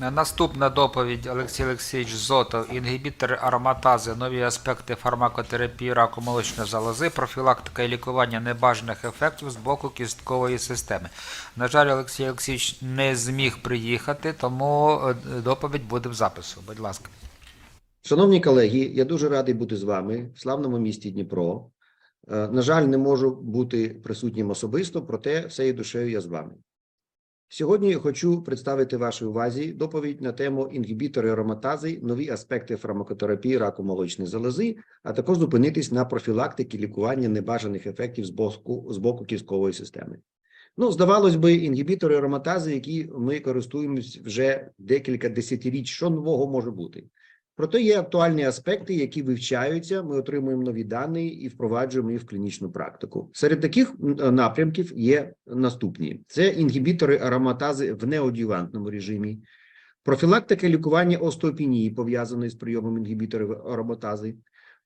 Наступна доповідь Олексій Олексійович Зотов. Інгібітори ароматази, нові аспекти фармакотерапії раку молочної залози, профілактика і лікування небажаних ефектів з боку кісткової системи. На жаль, Олексій Олексійович не зміг приїхати, тому е, доповідь буде в запису. Будь ласка. Шановні колеги, я дуже радий бути з вами в славному місті Дніпро. Е, На жаль, не можу бути присутнім особисто, проте всією душею я з вами. Сьогодні хочу представити вашій увазі доповідь на тему інгібітори ароматази, нові аспекти фармакотерапії раку молочної залози, а також зупинитись на профілактиці лікування небажаних ефектів з боку, з боку кісткової системи. Ну, здавалось би, інгібітори ароматази, які ми користуємось вже декілька десятиріч, що нового може бути. Проте є актуальні аспекти, які вивчаються. Ми отримуємо нові дані і впроваджуємо їх в клінічну практику. Серед таких напрямків є наступні: це інгібітори ароматази в неодювантному режимі, профілактика лікування остеопінії, пов'язаної з прийомом інгібіторів ароматази,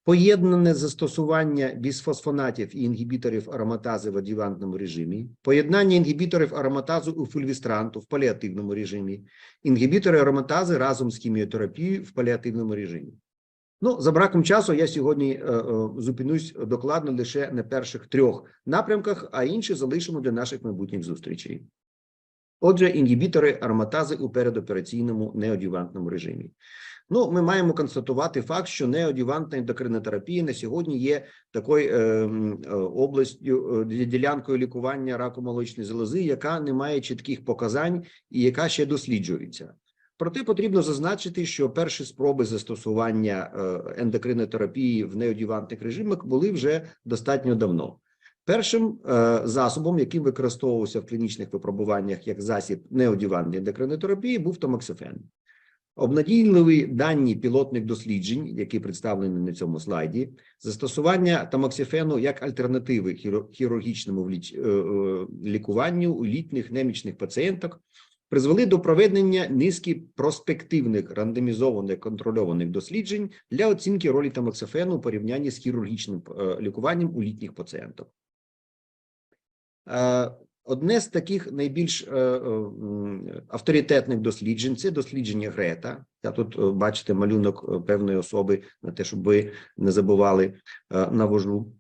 поєднане застосування бісфосфонатів і інгібіторів ароматази в адювантному режимі, поєднання інгібіторів ароматазу у фульвістранту в паліативному режимі, інгібітори ароматази разом з хіміотерапією в паліативному режимі. Ну, за браком часу я сьогодні е, е, зупинюсь докладно лише на перших трьох напрямках, а інші залишимо для наших майбутніх зустрічей. Отже, інгібітори ароматази у передопераційному неодювантному режимі. Ну, ми маємо констатувати факт, що неодювантна ендокринотерапія на сьогодні є такою е, е, областю е, ділянкою лікування раку молочної залози, яка не має чітких показань і яка ще досліджується. Проте потрібно зазначити, що перші спроби застосування е, ендокринотерапії в неодювантних режимах були вже достатньо давно. Першим е, засобом, яким використовувався в клінічних випробуваннях як засіб неодювантної ендокринотерапії, був томоксифен. Обнадійливі дані пілотних досліджень, які представлені на цьому слайді, застосування тамоксифену як альтернативи хірургічному е, е, лікуванню у літніх немічних пацієнток призвели до проведення низки проспективних рандомізованих контрольованих досліджень для оцінки ролі тамоксифену у порівнянні з хірургічним лікуванням у літніх пацієнток. Е, Одне з таких найбільш е, е, авторитетних досліджень це дослідження Грета. Я тут бачите малюнок певної особи на те, щоб ви не забували на навожу.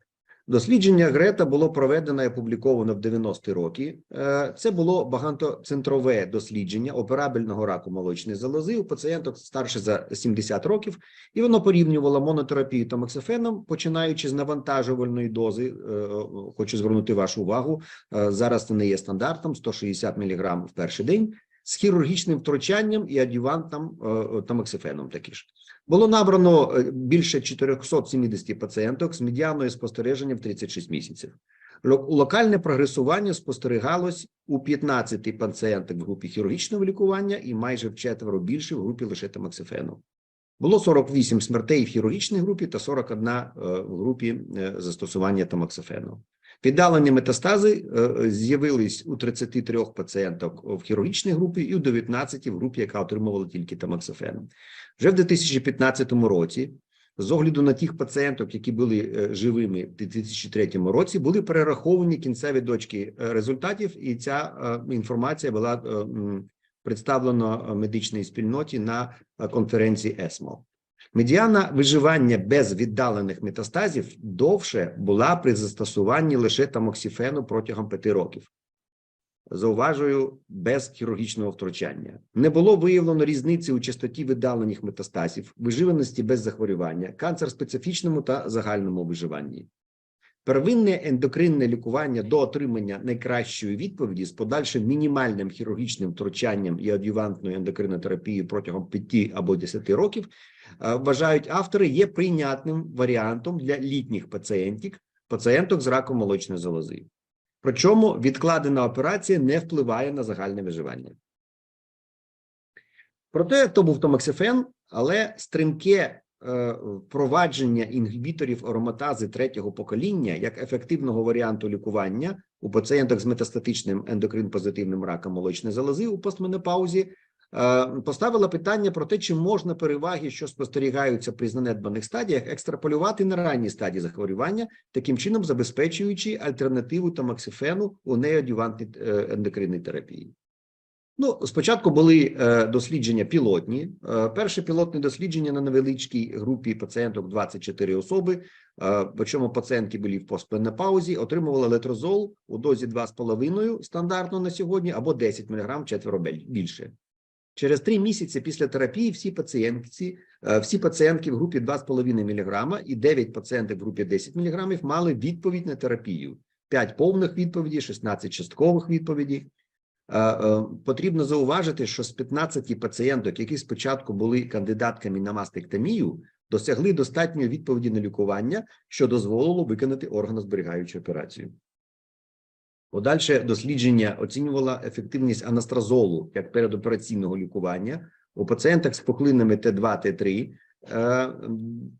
Дослідження Грета було проведено і опубліковано в 90-ті роки. Е, Це було багатоцентрове дослідження операбельного раку молочної залози у пацієнток старше за 70 років, і воно порівнювало монотерапію тамоксифеном, починаючи з навантажувальної дози. е, Хочу звернути вашу увагу. е, Зараз це не є стандартом 160 мг в перший день з хірургічним втручанням і адювантом тамоксифеном такі ж. Було набрано е, більше 470 пацієнток з медіаною спостереження в 36 місяців. Локальне прогресування спостерігалось у 15 пацієнток в групі хірургічного лікування і майже в четверо більше в групі лише тамоксифену. Було 48 смертей в хірургічній групі та 41 е, в групі е, застосування тамоксифену. Віддалені метастази е, з'явились у 33 пацієнток в хірургічній групі і у 19 в групі, яка отримувала тільки тамоксифен. Вже в 2015 році, з огляду на тих пацієнток, які були е, живими в 2003 році, були перераховані кінцеві дочки е, результатів, і ця е, інформація була е, представлена е, медичній спільноті на е, конференції ЕСМО. Медіана виживання без віддалених метастазів довше була при застосуванні лише тамоксифену протягом п'яти років. Зауважую, без хірургічного втручання. Не було виявлено різниці у частоті видалених метастазів, виживаності без захворювання, канцер-специфічному та загальному виживанні. Первинне ендокринне лікування до отримання найкращої відповіді з подальшим мінімальним хірургічним втручанням і адювантною ендокринотерапією протягом 5 або 10 років вважають автори, є прийнятним варіантом для літніх пацієнтів, пацієнток з раком молочної залози. Причому відкладена операція не впливає на загальне виживання. Проте то був томоксифен, але стрімке е, впровадження інгібіторів ароматази третього покоління як ефективного варіанту лікування у пацієнтах з метастатичним ендокрин-позитивним раком молочної залози у постменопаузі е, поставила питання про те, чи можна переваги, що спостерігаються при занедбаних стадіях, екстраполювати на ранній стадії захворювання, таким чином забезпечуючи альтернативу тамоксифену у неодювантній е, ендокринній терапії. Ну, спочатку були е, дослідження пілотні. Е, перше пілотне дослідження на невеличкій групі пацієнток 24 особи. Е, причому пацієнтки були в постменопаузі, отримували летрозол у дозі 2,5 стандартно на сьогодні або 10 мг четверо більше. Через три місяці після терапії всі пацієнтці, е, всі пацієнтки в групі 2,5 мг і 9 пацієнтів в групі 10 мг мали відповідь на терапію. 5 повних відповідей, 16 часткових відповідей. Е, Потрібно зауважити, що з 15 пацієнток, які спочатку були кандидатками на мастектомію, досягли достатньої відповіді на лікування, що дозволило виконати органозберігаючу операцію. Подальше дослідження оцінювало ефективність анастразолу як передопераційного лікування у пацієнтах з пухлинами Т2, Т3. Е,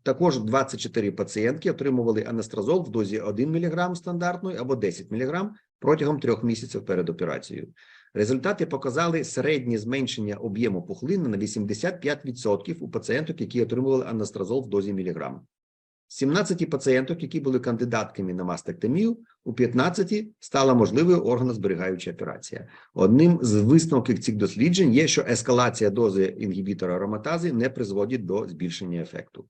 Також 24 пацієнтки отримували анастразол в дозі 1 мг стандартної або 10 мг протягом трьох місяців перед операцією. Результати показали середнє зменшення об'єму пухлини на 85% у пацієнток, які отримували анастразол в дозі міліграм. З 17 пацієнток, які були кандидатками на мастектомію, у 15 стала можливою органозберігаюча операція. Одним з висновків цих досліджень є, що ескалація дози інгібітора ароматази не призводить до збільшення ефекту.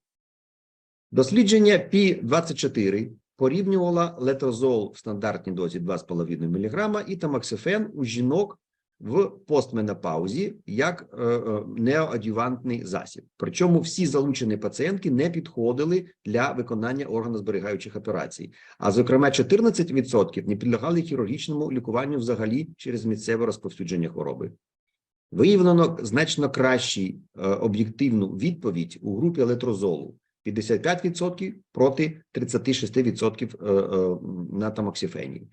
Дослідження P24 порівнювало летрозол в стандартній дозі 2,5 мг і тамоксифен у жінок в постменопаузі як е, е, неоадювантний засіб. Причому всі залучені пацієнтки не підходили для виконання органозберігаючих операцій, а зокрема 14% не підлягали хірургічному лікуванню взагалі через місцеве розповсюдження хвороби. Виявлено значно кращий е, об'єктивну відповідь у групі летрозолу 55% проти 36% е, е, на тамоксифені.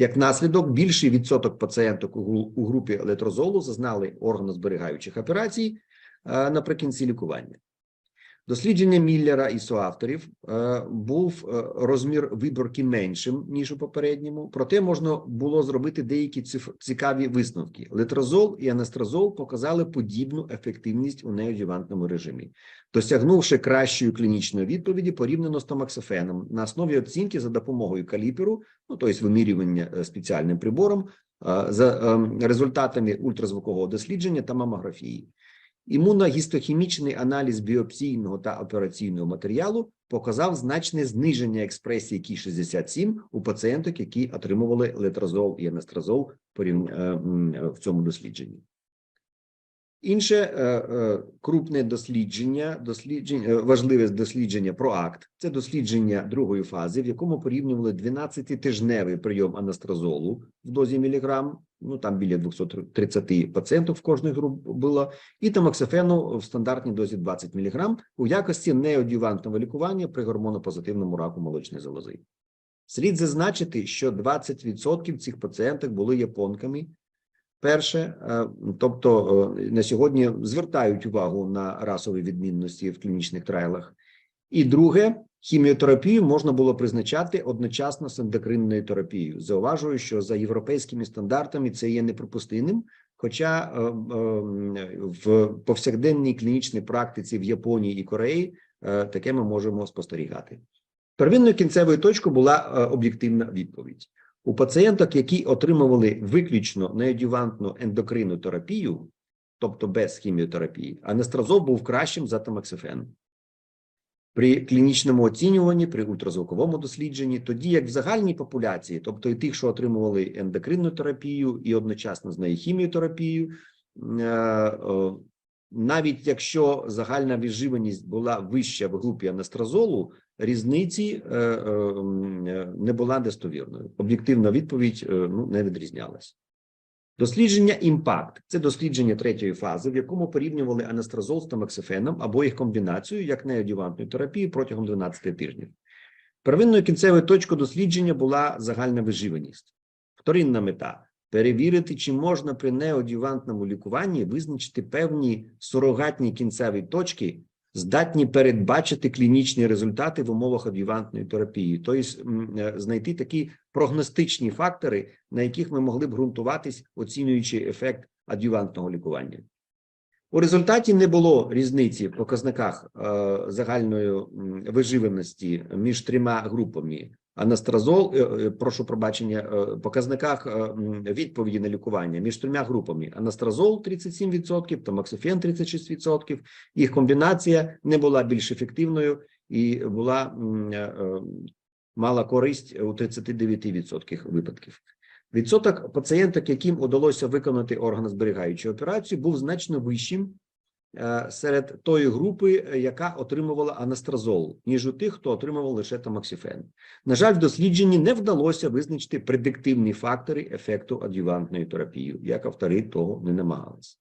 Як наслідок, більший відсоток пацієнток у гру- у групі летрозолу зазнали органозберігаючих операцій е, наприкінці лікування. Дослідження Міллера і соавторів е, був е, розмір виборки меншим ніж у попередньому, проте можна було зробити деякі цікаві висновки. Летрозол і анастразол показали подібну ефективність у неодювантному режимі, досягнувши кращої клінічної відповіді порівняно з тамоксифеном на основі оцінки за допомогою каліперу, ну тобто вимірювання е, спеціальним прибором, за ем, результатами ультразвукового дослідження та мамографії. Імуногістохімічний аналіз біопсійного та операційного матеріалу показав значне зниження експресії Кі67 у пацієнток, які отримували летрозол і анастразол порів- е, в цьому дослідженні. Інше е, е, крупне дослідження, дослідження, е, важливе дослідження PROACT – це дослідження другої фази, в якому порівнювали 12-тижневий прийом анастразолу в дозі міліграм, ну там біля 230 пацієнтів в кожної групі було, і тамоксифену в стандартній дозі 20 мг у якості неодювантного лікування при гормонопозитивному раку молочної залози. Слід зазначити, що 20% цих пацієнток були японками. Перше, е, тобто е, на сьогодні звертають увагу на расові відмінності в клінічних трайлах. І друге, хіміотерапію можна було призначати одночасно з ендокринною терапією. Зауважую, що за європейськими стандартами це є неприпустимим. Хоча е, е, в повсякденній клінічній практиці в Японії і Кореї е, таке ми можемо спостерігати. Первинною кінцевою точкою була об'єктивна відповідь. У пацієнток, які отримували виключно неодювантну ендокринну терапію, тобто без хіміотерапії, анастразол був кращим за тамоксифен. При клінічному оцінюванні, при ультразвуковому дослідженні, тоді як в загальній популяції, тобто і тих, що отримували ендокринну терапію і одночасно з нею хіміотерапію, е, навіть якщо загальна відживаність була вища в групі анастразолу, різниці е, е, не була достовірною. Об'єктивна відповідь ну, не відрізнялась. Дослідження імпакт це дослідження третьої фази, в якому порівнювали анастразол з тамоксифеном або їх комбінацію як неодювантну терапію протягом 12 тижнів. Первинною кінцевою точкою дослідження була загальна виживаність. Вторинна мета перевірити, чи можна при неодювантному лікуванні визначити певні сурогатні кінцеві точки, здатні передбачити клінічні результати в умовах адювантної терапії, тобто е, знайти такі прогностичні фактори, на яких ми могли б ґрунтуватись, оцінюючи ефект адювантного лікування. У результаті не було різниці в показниках е, загальної виживаності між трьома групами анастразол, е, е, прошу пробачення, е, показниках відповіді на лікування між трьома групами: анастразол 37%, тамоксофен 36%. Їх комбінація не була більш ефективною і була мала користь у 39% випадків. Відсоток пацієнток, яким удалося виконати органозберігаючу операцію, був значно вищим серед тої групи, е, яка отримувала анастразол, ніж у тих, хто отримував лише тамоксифен. На жаль, в дослідженні не вдалося визначити предиктивні фактори ефекту адювантної терапії, як автори того не намагалися.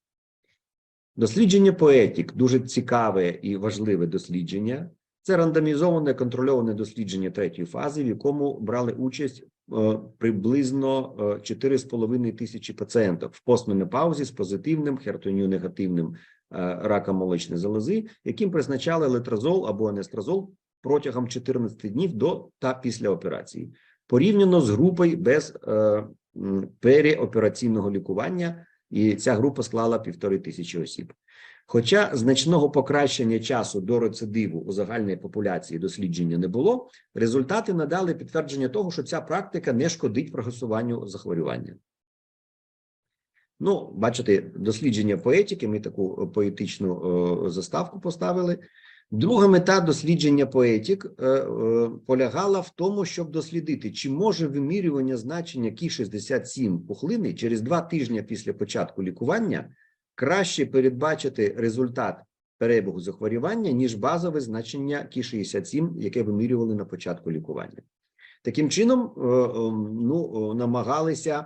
Дослідження поетік дуже цікаве і важливе дослідження. Це рандомізоване контрольоване дослідження третьої фази, в якому брали участь е, приблизно е, 4,5 тисячі пацієнтів в постменопаузі з позитивним хертонію-негативним е, раком молочної залози, яким призначали летрозол або анестразол протягом 14 днів до та після операції, порівняно з групою без е, переопераційного лікування, і ця група склала півтори тисячі осіб. Хоча значного покращення часу до рецидиву у загальній популяції дослідження не було, результати надали підтвердження того, що ця практика не шкодить прогресуванню захворювання. Ну, бачите, дослідження поетики, ми таку поетичну е, заставку поставили. Друга мета дослідження поетік е, е, полягала в тому, щоб дослідити, чи може вимірювання значення Кі-67 пухлини через два тижні після початку лікування краще передбачити результат перебігу захворювання, ніж базове значення Кі-67, яке вимірювали на початку лікування. Таким чином, е, е, ну, е, намагалися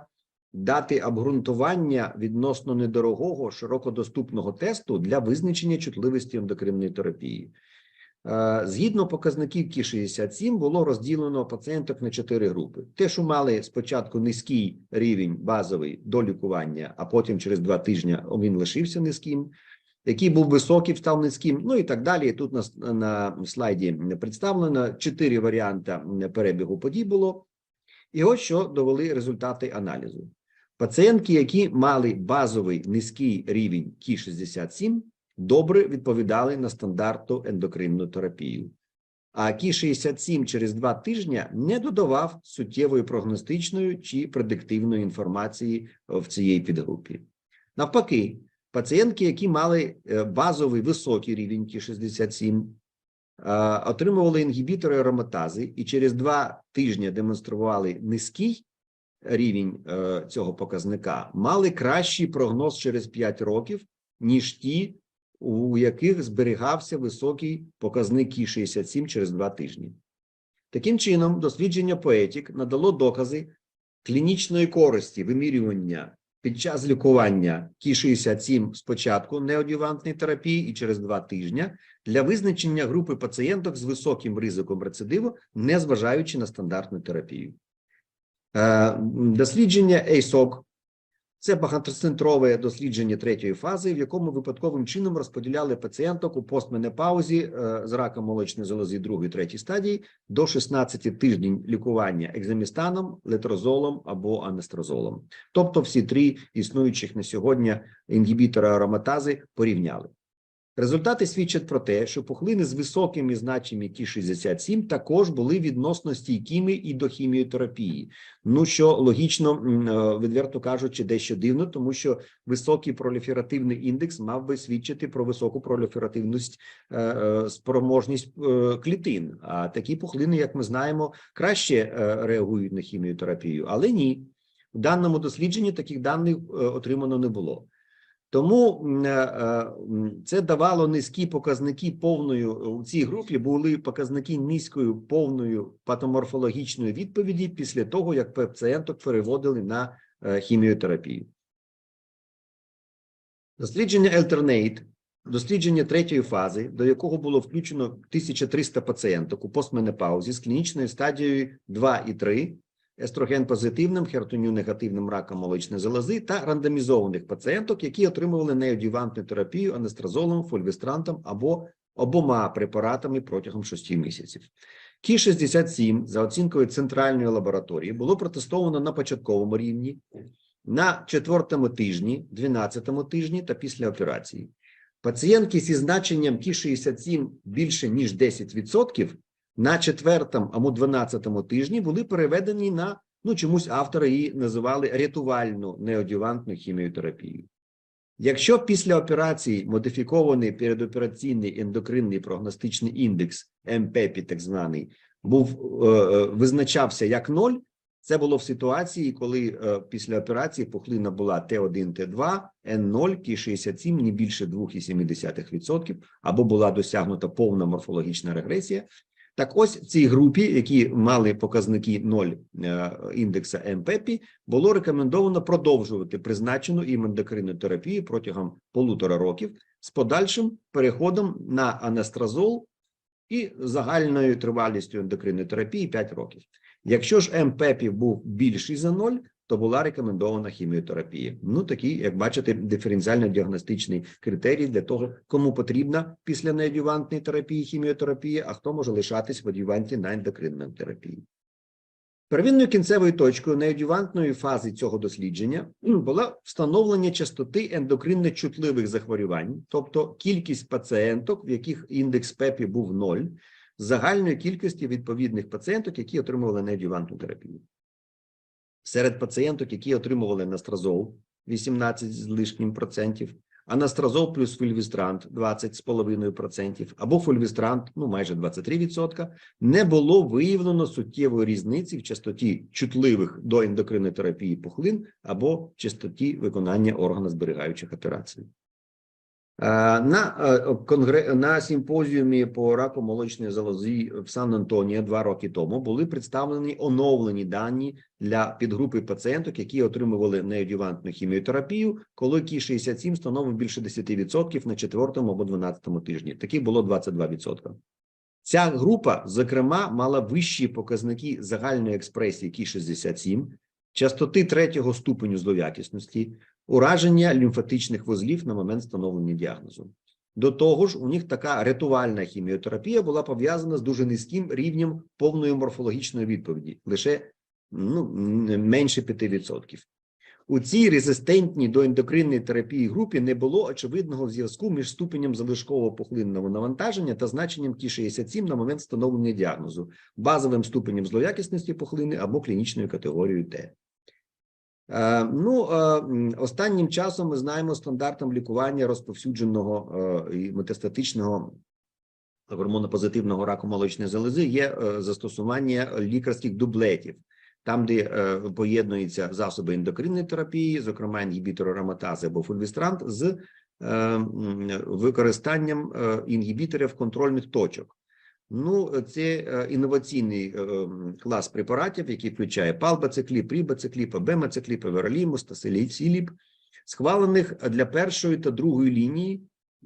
дати обґрунтування відносно недорогого широкодоступного тесту для визначення чутливості ендокринної терапії. Е, Згідно показників Кі-67 було розділено пацієнток на чотири групи. Те, що мали спочатку низький рівень базовий до лікування, а потім через два тижні він лишився низьким. Який був високий, став низьким, ну і так далі. Тут на, на слайді представлено чотири варіанти перебігу подій було. І ось що довели результати аналізу. Пацієнтки, які мали базовий низький рівень Кі-67, добре відповідали на стандартну ендокринну терапію. А Кі-67 через два тижні не додавав суттєвої прогностичної чи предиктивної інформації в цій підгрупі. Навпаки, пацієнтки, які мали е, базовий високий рівень Кі-67, е, отримували інгібітори ароматази і через два тижні демонстрували низький рівень е, цього показника, мали кращий прогноз через 5 років, ніж ті, у яких зберігався високий показник Кі-67 через 2 тижні. Таким чином, дослідження поетік надало докази клінічної користі вимірювання під час лікування Кі-67 спочатку неодювантної терапії і через 2 тижні для визначення групи пацієнток з високим ризиком рецидиву, незважаючи на стандартну терапію. Е, Дослідження ASOC – це багатоцентрове дослідження третьої фази, в якому випадковим чином розподіляли пацієнток у постменопаузі е, з раком молочної залози другої третій стадії до 16 тижнів лікування екземістаном, летрозолом або анестрозолом. Тобто всі три існуючих на сьогодні інгібітори ароматази порівняли. Результати свідчать про те, що пухлини з високими значеннями Ті-67 також були відносно стійкими і до хіміотерапії. Ну що логічно, е, відверто кажучи, дещо дивно, тому що високий проліферативний індекс мав би свідчити про високу проліферативність е, е, спроможність клітин. А такі пухлини, як ми знаємо, краще реагують на хіміотерапію, але ні. В даному дослідженні таких даних отримано не було. Тому е, е, це давало низькі показники повною у цій групі були показники низькою повною патоморфологічної відповіді після того, як пацієнток переводили на е, хіміотерапію. Дослідження Alternate, дослідження третьої фази, до якого було включено 1300 пацієнток у постменопаузі з клінічною стадією 2 і 3, естроген позитивним, хертоню негативним раком молочної залози та рандомізованих пацієнток, які отримували неодювантну терапію анестразолом, фольвестрантом або обома препаратами протягом 6 місяців. Кі-67 за оцінкою центральної лабораторії було протестовано на початковому рівні, на четвертому тижні, 12 тижні та після операції. Пацієнтки зі значенням Кі-67 більше ніж 10% на четвертому або дванадцятому тижні були переведені на ну чомусь автори її називали рятувальну неодювантну хіміотерапію. Якщо після операції модифікований передопераційний ендокринний прогностичний індекс МПЕПІ, так званий, був е, е, визначався як ноль, це було в ситуації, коли е, після операції пухлина була Т1, Т2, Н0, Кі67 не більше 2,7% або була досягнута повна морфологічна регресія. Так ось в цій групі, які мали показники 0 е, індекса МПЕПІ, було рекомендовано продовжувати призначену їм ендокринну терапію протягом полутора років з подальшим переходом на анастразол і загальною тривалістю ендокринної терапії 5 років. Якщо ж МПЕПІ був більший за 0, то була рекомендована хіміотерапія. Ну, такий, як бачите, диференціально-діагностичний критерій для того, кому потрібна після неадювантної терапії хіміотерапія, а хто може лишатись в адюванті на ендокринній терапії. Первинною кінцевою точкою неадювантної фази цього дослідження м, була встановлення частоти ендокринно чутливих захворювань, тобто кількість пацієнток, в яких індекс ПЕПІ був 0, з загальної кількості відповідних пацієнток, які отримували неадювантну терапію. Серед пацієнток, які отримували настразол 18 з лишнім процентів, анастразол плюс фульвістрант 20,5% або фульвістрант, ну майже 23%, не було виявлено суттєвої різниці в частоті чутливих до ендокринної терапії пухлин або частоті виконання органозберігаючих операцій. Е, На, е, конгре... на симпозіумі по раку молочної залози в Сан-Антоніо два роки тому були представлені оновлені дані для підгрупи пацієнток, які отримували неодювантну хіміотерапію, коли Кі67 становив більше 10% на четвертому або 12 тижні. Таких було 22%. Ця група, зокрема, мала вищі показники загальної експресії Кі67, частоти третього ступеню злоякісності, ураження лімфатичних вузлів на момент встановлення діагнозу. До того ж, у них така рятувальна хіміотерапія була пов'язана з дуже низьким рівнем повної морфологічної відповіді, лише ну, менше 5%. У цій резистентній до ендокринної терапії групі не було очевидного зв'язку між ступенем залишкового пухлинного навантаження та значенням Ті67 на момент встановлення діагнозу, базовим ступенем злоякісності пухлини або клінічною категорією Т. Е, Ну, е, останнім часом ми знаємо стандартом лікування розповсюдженого е, і метастатичного гормонопозитивного раку молочної залози є застосування лікарських дублетів, там, де поєднуються засоби ендокринної терапії, зокрема інгібітор ароматази або фульвістрант, з використанням інгібіторів контрольних точок. Ну, це е, інноваційний е, клас препаратів, який включає палбацикліп, рібацикліп, абемацикліп, веролімус та селіціліп, схвалених для першої та другої лінії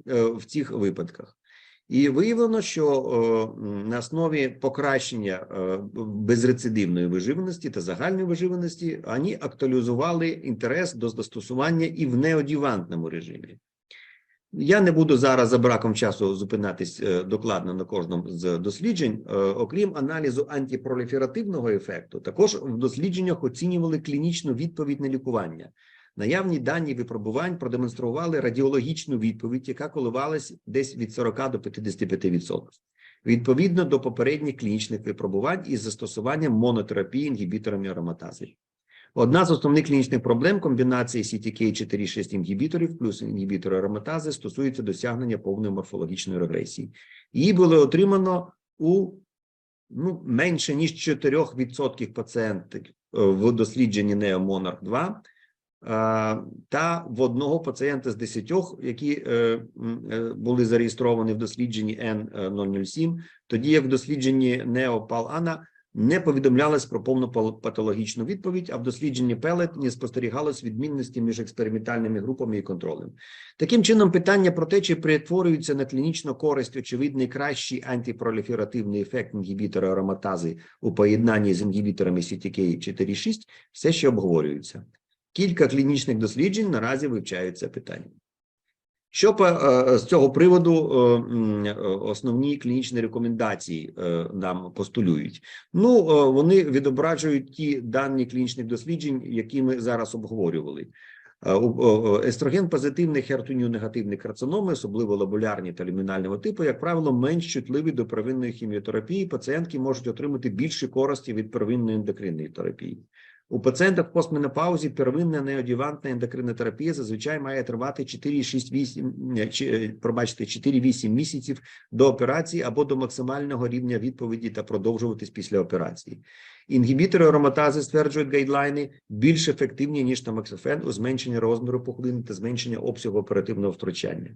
е, в цих випадках. І виявлено, що на основі покращення безрецидивної виживаності та загальної виживаності вони актуалізували інтерес до застосування і в неодівантному режимі. Я не буду зараз за браком часу зупинатись е, докладно на кожному з досліджень. Е, Окрім аналізу антипроліферативного ефекту, також в дослідженнях оцінювали клінічну відповідь на лікування. Наявні дані випробувань продемонстрували радіологічну відповідь, яка коливалась десь від 40 до 55%. Відповідно до попередніх клінічних випробувань із застосуванням монотерапії інгібіторами ароматази. Одна з основних клінічних проблем комбінації CTK4-6 інгібіторів плюс інгібітори ароматази стосується досягнення повної морфологічної регресії. Її було отримано у ну, менше ніж 4% пацієнтів е, в дослідженні NeoMonarch 2 е, та в одного пацієнта з 10, які е, були зареєстровані в дослідженні N007, тоді як в дослідженні NeoPal-ANA не повідомлялось про повну патологічну відповідь, а в дослідженні Пелет не спостерігалось відмінності між експериментальними групами і контролем. Таким чином, питання про те, чи перетворюється на клінічну користь очевидний кращий антипроліферативний ефект інгібітора ароматази у поєднанні з інгібіторами CTK4-6, все ще обговорюється. Кілька клінічних досліджень наразі вивчають це питання. Що по, е, з цього приводу е, е, основні клінічні рекомендації е, нам постулюють? Ну, е, вони відображують ті дані клінічних досліджень, які ми зараз обговорювали. Е, Естроген позитивний, хертонію негативний карциноми, особливо лабулярні та люмінального типу, як правило, менш чутливі до первинної хіміотерапії. Пацієнтки можуть отримати більше користі від первинної ендокринної терапії. У пацієнтах в постменопаузі первинна неодівантна ендокринна терапія зазвичай має тривати 4-6-8, ні, чи, е, пробачте, 4-8 місяців до операції або до максимального рівня відповіді та продовжуватись після операції. Інгібітори ароматази стверджують гайдлайни більш ефективні ніж тамоксофен у зменшенні розміру пухлини та зменшення обсягу оперативного втручання.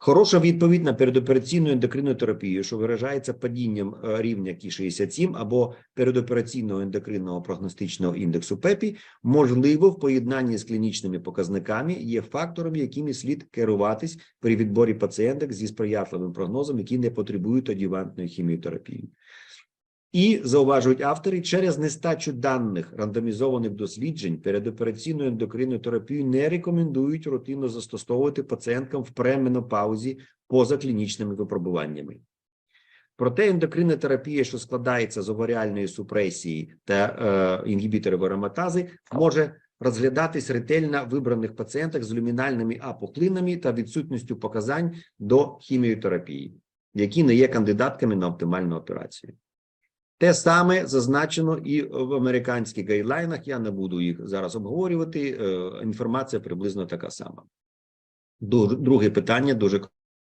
Хороша відповідь на передопераційну ендокринну терапію, що виражається падінням е, рівня Кі67 або передопераційного ендокринного прогностичного індексу ПЕПІ, можливо, в поєднанні з клінічними показниками є фактором, якими слід керуватись при відборі пацієнток зі сприятливим прогнозом, які не потребують адювантної хіміотерапії. І зауважують автори, через нестачу даних рандомізованих досліджень передопераційну ендокринну терапію не рекомендують рутинно застосовувати пацієнткам в пременопаузі поза клінічними випробуваннями. Проте ендокринна терапія, що складається з оваріальної супресії та е, інгібіторів ароматази, може розглядатись ретельно вибраних пацієнтах з люмінальними апоклинами та відсутністю показань до хіміотерапії, які не є кандидатками на оптимальну операцію. Те саме зазначено і в американських гайдлайнах. Я не буду їх зараз обговорювати. е, Інформація приблизно така сама. Друге питання дуже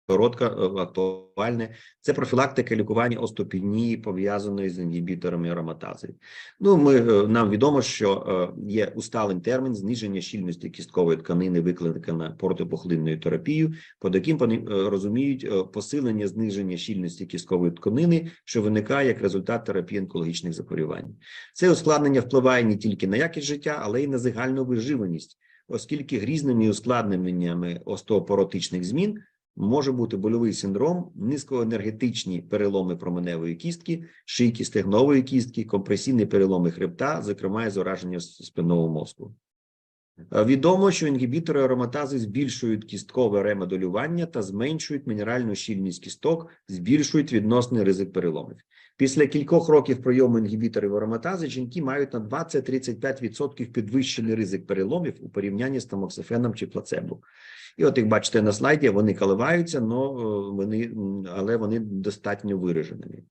коротке, е, актуальне. Це профілактика лікування остеопенії, пов'язаної з інгібіторами ароматази. Ну, ми е, нам відомо, що е, є усталий термін зниження щільності кісткової тканини, викликана протипухлинною терапією, під яким е, розуміють посилення зниження щільності кісткової тканини, що виникає як результат терапії онкологічних захворювань. Це ускладнення впливає не тільки на якість життя, але й на загальну виживаність, оскільки грізними ускладненнями остеопоротичних змін може бути больовий синдром, низькоенергетичні переломи променевої кістки, шийки стегнової кістки, компресійні переломи хребта, зокрема зураження спинного мозку. Е, Відомо, що інгібітори ароматази збільшують кісткове ремоделювання та зменшують мінеральну щільність кісток, збільшують відносний ризик переломів. Після кількох років прийому інгібіторів ароматази жінки мають на 20-35% підвищений ризик переломів у порівнянні з тамоксифеном чи плацебо. І от, як бачите на слайді, вони коливаються, но, е, вони, але вони достатньо вираженими.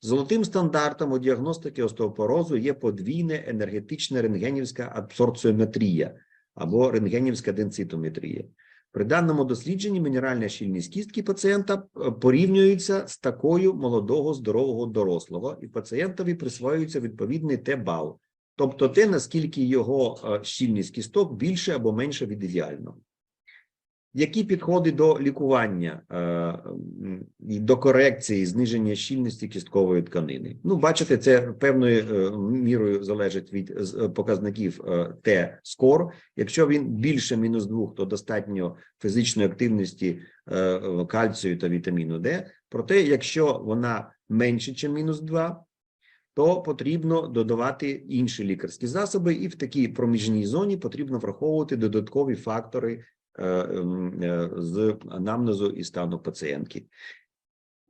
Золотим стандартом у діагностики остеопорозу є подвійна енергетична рентгенівська абсорбціометрія або рентгенівська денситометрія. При даному дослідженні мінеральна щільність кістки пацієнта е, порівнюється з такою молодого здорового дорослого, і пацієнтові присвоюється відповідний Т-бал, тобто те, наскільки його е, щільність кісток більше або менше від ідеального. Які підходи до лікування е, і до корекції зниження щільності кісткової тканини? Ну, бачите, це певною е, мірою залежить від е, показників е, Т-скор. Якщо він більше мінус 2, то достатньо фізичної активності кальцію та вітаміну Д. Проте, якщо вона менше, ніж мінус 2, то потрібно додавати інші лікарські засоби, і в такій проміжній зоні потрібно враховувати додаткові фактори з анамнезу і стану пацієнтки.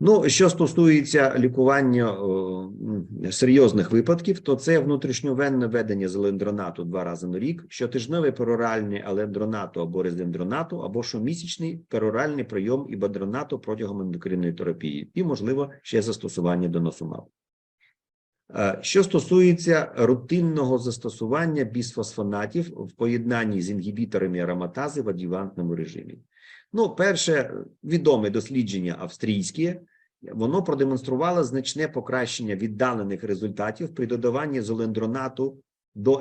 Ну, що стосується лікування е, серйозних випадків, то це внутрішньовенне введення зелендронату два рази на рік, щотижневий пероральний алендронату або резендронату, або щомісячний пероральний прийом ібадронату протягом ендокринної терапії, і, можливо, ще застосування до. Е, Що стосується рутинного застосування бісфосфонатів в поєднанні з інгібіторами ароматази в адювантному режимі. Ну, перше відоме дослідження австрійське, воно продемонструвало значне покращення віддалених результатів при додаванні золендронату до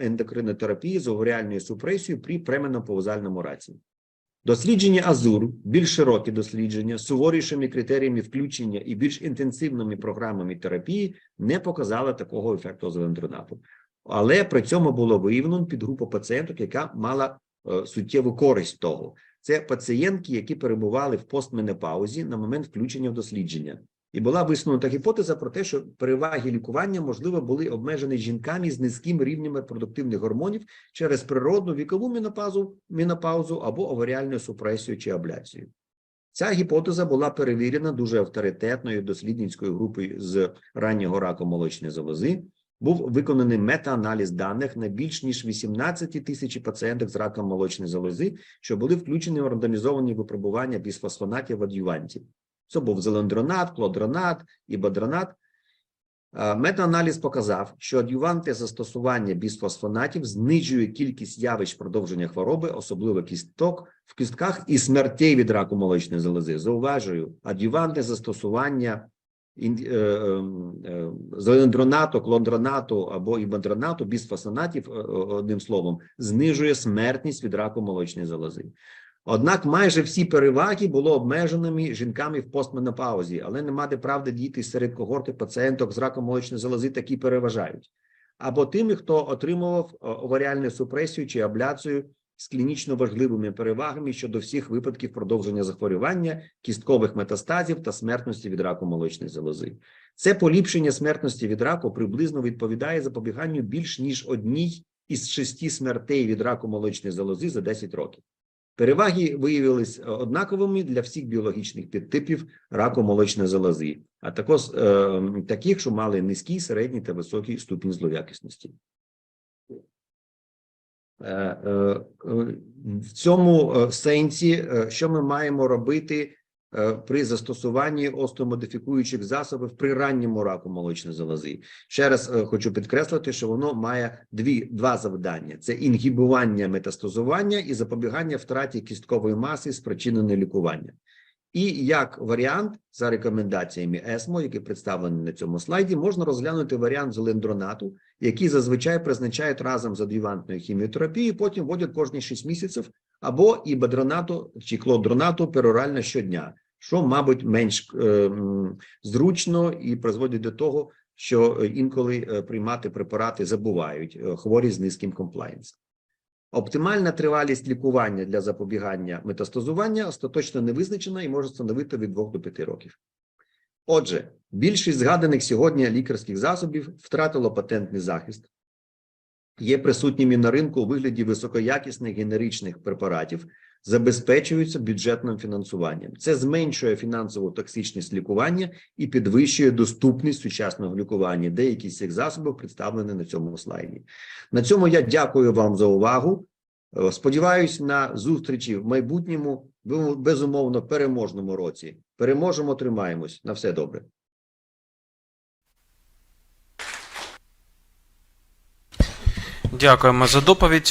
ендокринотерапії з оваріальною супресією при пременопаузальному раці. Дослідження Азур, більш широкі дослідження, суворішими критеріями включення і більш інтенсивними програмами терапії не показали такого ефекту зелендронату. Але при цьому було виявлено підгрупу пацієнток, яка мала е, суттєву користь того. Це пацієнтки, які перебували в постменопаузі на момент включення в дослідження. І була висунута гіпотеза про те, що переваги лікування, можливо, були обмежені жінками з низьким рівнем репродуктивних гормонів через природну вікову менопаузу, менопаузу або оваріальну супресію чи абляцію. Ця гіпотеза була перевірена дуже авторитетною дослідницькою групою з раннього раку молочної залози, був виконаний метааналіз даних на більш ніж 18 тисяч пацієнтів з раком молочної залози, що були включені в рандомізовані випробування бісфосфонатів адювантів. Це був зелендронат, клодронат і бодронат. Е, Метааналіз показав, що адюванти застосування бісфосфонатів знижує кількість явищ продовження хвороби, особливо кісток в кістках і смертей від раку молочної залози. Зауважую, адюванти застосування е, е, е, зелендронату, клондронату або ібандронату, бісфосфонатів, одним словом, знижує смертність від раку молочної залози. Однак майже всі переваги було обмеженими жінками в постменопаузі, але нема де правди діти серед когорти пацієнток з раком молочної залози такі переважають. Або тими, хто отримував е, оваріальну супресію чи абляцію з клінічно важливими перевагами щодо всіх випадків продовження захворювання, кісткових метастазів та смертності від раку молочної залози. Це поліпшення смертності від раку приблизно відповідає запобіганню більш ніж одній із шести смертей від раку молочної залози за 10 років. Переваги виявились е, однаковими для всіх біологічних підтипів раку молочної залози, а також е, таких, що мали низький, середній та високий ступінь злоякісності. Е, е, е, В цьому е, сенсі, що ми маємо робити при застосуванні остеомодифікуючих засобів при ранньому раку молочної залози? Ще раз е, хочу підкреслити, що воно має дві два завдання: це інгібування метастазування і запобігання втраті кісткової маси, спричиненої лікуванням. І як варіант за рекомендаціями ЕСМО, які представлені на цьому слайді, можна розглянути варіант зелендронату, який зазвичай призначають разом з адювантною хіміотерапією, потім вводять кожні 6 місяців, або і бедронату чи клодронату перорально щодня, що, мабуть, менш е, зручно і призводить до того, що інколи е, приймати препарати забувають е, хворі з низьким комплаєнсом. Оптимальна тривалість лікування для запобігання метастазування остаточно не визначена і може становити від 2 до 5 років. Отже, більшість згаданих сьогодні лікарських засобів втратило патентний захист, є присутніми на ринку у вигляді високоякісних генеричних препаратів, забезпечуються бюджетним фінансуванням. Це зменшує фінансову токсичність лікування і підвищує доступність сучасного лікування. Деякі з цих засобів представлені на цьому слайді. На цьому я дякую вам за увагу. Е, Сподіваюсь на зустрічі в майбутньому, безумовно, переможному році. Переможемо, тримаємось. На все добре. Дякуємо за доповідь.